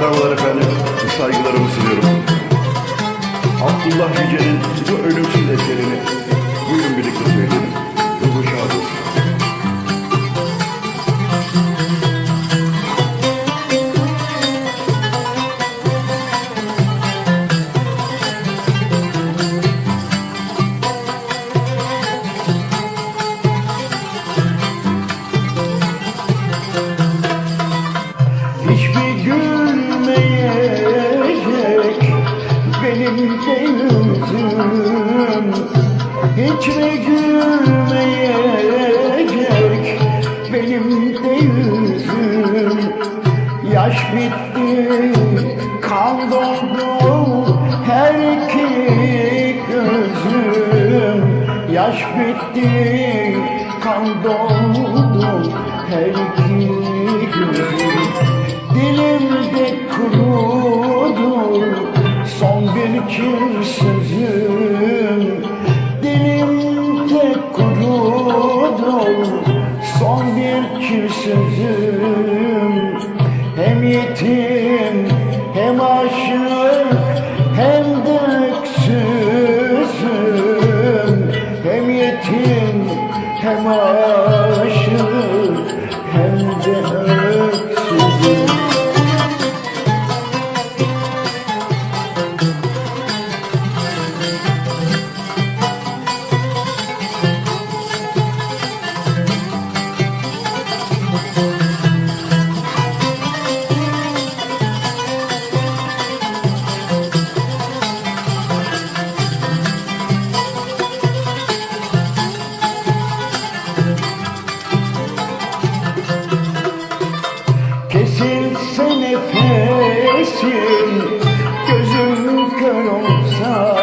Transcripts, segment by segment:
Merhabalar efendim, saygılarımı sunuyorum. Abdullah Yücel'in yüzüm Hiç mi gülmeyecek benim de yüzüm. Yaş bitti, kan doldu her iki gözüm. Yaş bitti, kan doldu her iki sözüm Hem yetim nefesim Gözüm kör olsa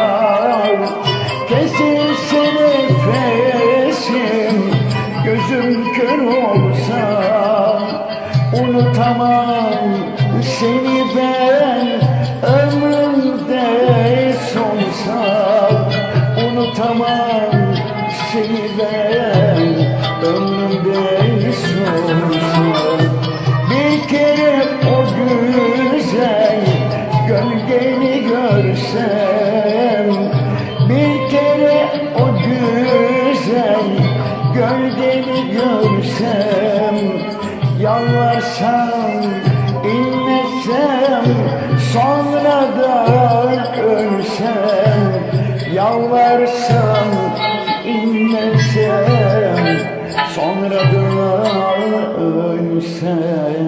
Kesilse nefesim Gözüm kör olsa Unutamam seni ben. Ömrümde sonsa Unutamam seni ben. Ömrümde sonsa sonra da ölsem Yalvarsam, inlesem, sonra da ölsem